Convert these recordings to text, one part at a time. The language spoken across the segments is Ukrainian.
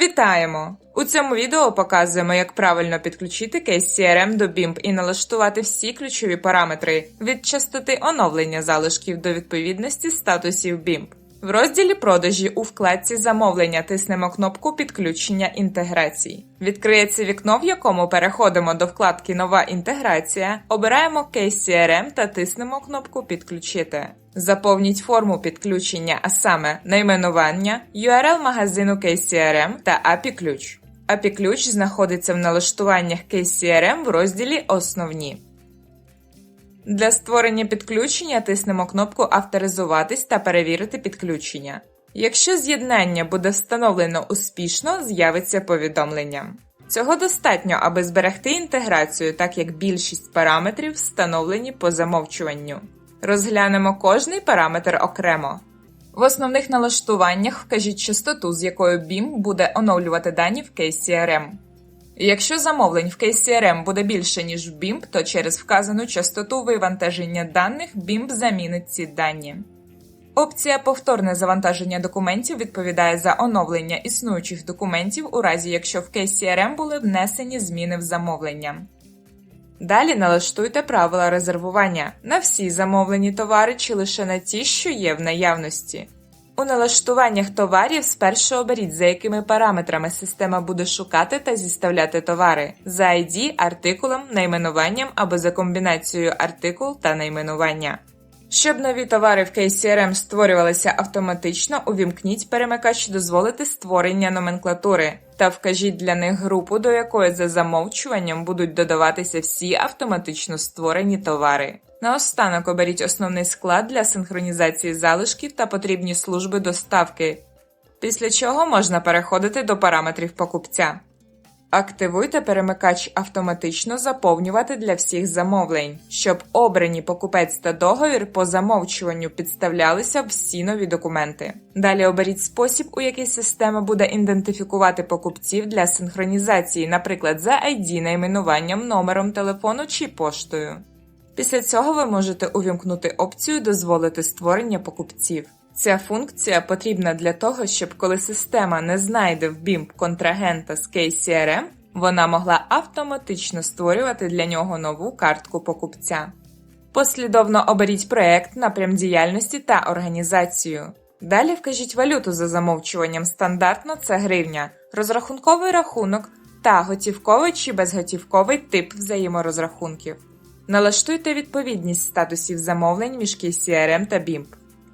Вітаємо! У цьому відео показуємо, як правильно підключити кейс CRM до BIMP і налаштувати всі ключові параметри від частоти оновлення залишків до відповідності статусів BIMP. В розділі продажі у вкладці Замовлення тиснемо кнопку Підключення інтеграцій. Відкриється вікно, в якому переходимо до вкладки Нова інтеграція, обираємо кейс CRM та тиснемо кнопку Підключити. Заповніть форму підключення, а саме найменування, URL магазину KCRM та API ключ. API ключ знаходиться в налаштуваннях KCRM в розділі Основні. Для створення підключення тиснемо кнопку Авторизуватись та перевірити підключення. Якщо з'єднання буде встановлено успішно, з'явиться повідомлення. Цього достатньо, аби зберегти інтеграцію, так як більшість параметрів встановлені по замовчуванню. Розглянемо кожний параметр окремо. В основних налаштуваннях вкажіть частоту, з якою BIM буде оновлювати дані в кейс CRM. Якщо замовлень в кейс CRM буде більше, ніж в BIMP, то через вказану частоту вивантаження даних BIMP замінить ці дані. Опція Повторне завантаження документів відповідає за оновлення існуючих документів у разі якщо в кейс CRM були внесені зміни в замовлення. Далі налаштуйте правила резервування на всі замовлені товари чи лише на ті, що є в наявності. У налаштуваннях товарів спершу оберіть, за якими параметрами система буде шукати та зіставляти товари за ID, артикулом, найменуванням або за комбінацією артикул та найменування. Щоб нові товари в KCRM створювалися автоматично, увімкніть перемикач дозволити створення номенклатури та вкажіть для них групу, до якої за замовчуванням будуть додаватися всі автоматично створені товари. Наостанок оберіть основний склад для синхронізації залишків та потрібні служби доставки, після чого можна переходити до параметрів покупця. Активуйте перемикач автоматично заповнювати для всіх замовлень, щоб обрані покупець та договір по замовчуванню підставлялися всі нові документи. Далі оберіть спосіб, у який система буде ідентифікувати покупців для синхронізації, наприклад, за ID, найменуванням, номером телефону чи поштою. Після цього ви можете увімкнути опцію Дозволити створення покупців. Ця функція потрібна для того, щоб коли система не знайде в BIMP контрагента з KCRM, вона могла автоматично створювати для нього нову картку покупця. Послідовно оберіть проект, напрям діяльності та організацію. Далі вкажіть валюту за замовчуванням стандартно це гривня, розрахунковий рахунок та готівковий чи безготівковий тип взаєморозрахунків. Налаштуйте відповідність статусів замовлень між KCRM та BIMP.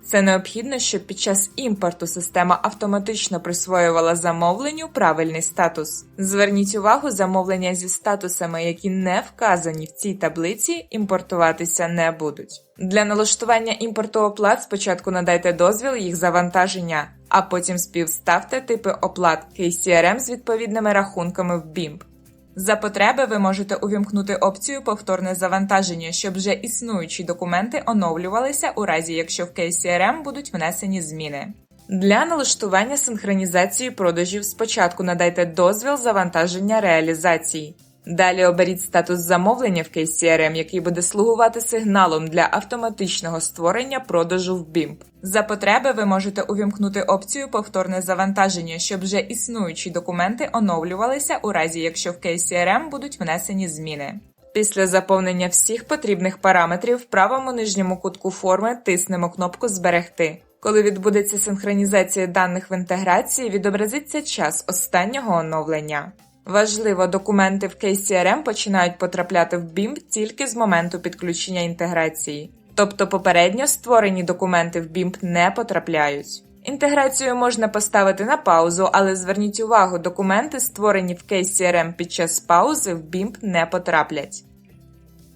Це необхідно, щоб під час імпорту система автоматично присвоювала замовленню правильний статус. Зверніть увагу, замовлення зі статусами, які не вказані в цій таблиці, імпортуватися не будуть. Для налаштування імпорту оплат спочатку надайте дозвіл їх завантаження, а потім співставте типи оплат KCRM з відповідними рахунками в BIMP. За потреби ви можете увімкнути опцію повторне завантаження, щоб вже існуючі документи оновлювалися у разі, якщо в KCRM будуть внесені зміни. Для налаштування синхронізації продажів спочатку надайте дозвіл завантаження реалізації. Далі оберіть статус замовлення в KCRM, який буде слугувати сигналом для автоматичного створення продажу в BIMP. За потреби ви можете увімкнути опцію повторне завантаження, щоб вже існуючі документи оновлювалися у разі, якщо в KCRM будуть внесені зміни. Після заповнення всіх потрібних параметрів в правому нижньому кутку форми тиснемо кнопку Зберегти. Коли відбудеться синхронізація даних в інтеграції, відобразиться час останнього оновлення. Важливо, документи в KCRM починають потрапляти в BIMP тільки з моменту підключення інтеграції, тобто попередньо створені документи в BIMP не потрапляють. Інтеграцію можна поставити на паузу, але зверніть увагу, документи, створені в KCRM під час паузи, в BIMP не потраплять.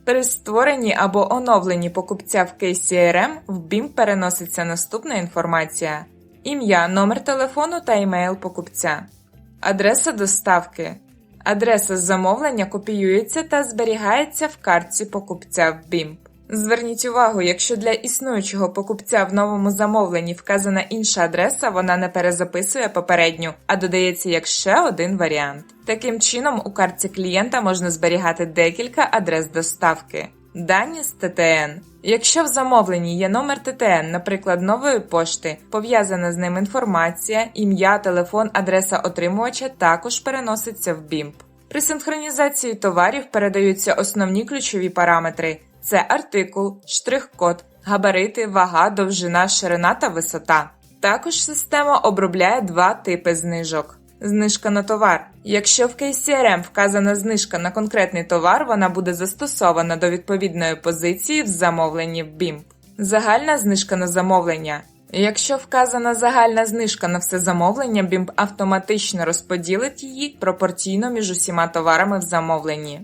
При створенні або оновленні покупця в KCRM в BIMP переноситься наступна інформація: ім'я, номер телефону та імейл покупця. Адреса доставки. Адреса замовлення копіюється та зберігається в картці покупця в BIMP. Зверніть увагу, якщо для існуючого покупця в новому замовленні вказана інша адреса, вона не перезаписує попередню, а додається як ще один варіант. Таким чином, у картці клієнта можна зберігати декілька адрес доставки. Дані з ТТН. Якщо в замовленні є номер ТТН, наприклад, нової пошти, пов'язана з ним інформація, ім'я, телефон, адреса отримувача також переноситься в BIMP. При синхронізації товарів передаються основні ключові параметри: це артикул, штрих-код, габарити, вага, довжина, ширина та висота. Також система обробляє два типи знижок. Знижка на товар. Якщо в KCRM вказана знижка на конкретний товар, вона буде застосована до відповідної позиції в замовленні в BIMP. Загальна знижка на замовлення. Якщо вказана загальна знижка на все замовлення, BIMP автоматично розподілить її пропорційно між усіма товарами в замовленні.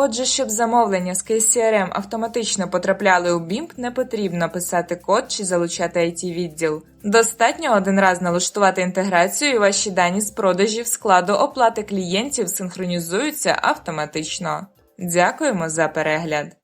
Отже, щоб замовлення з KCRM автоматично потрапляли у BIMP, не потрібно писати код чи залучати IT відділ. Достатньо один раз налаштувати інтеграцію, і ваші дані з продажів складу оплати клієнтів синхронізуються автоматично. Дякуємо за перегляд!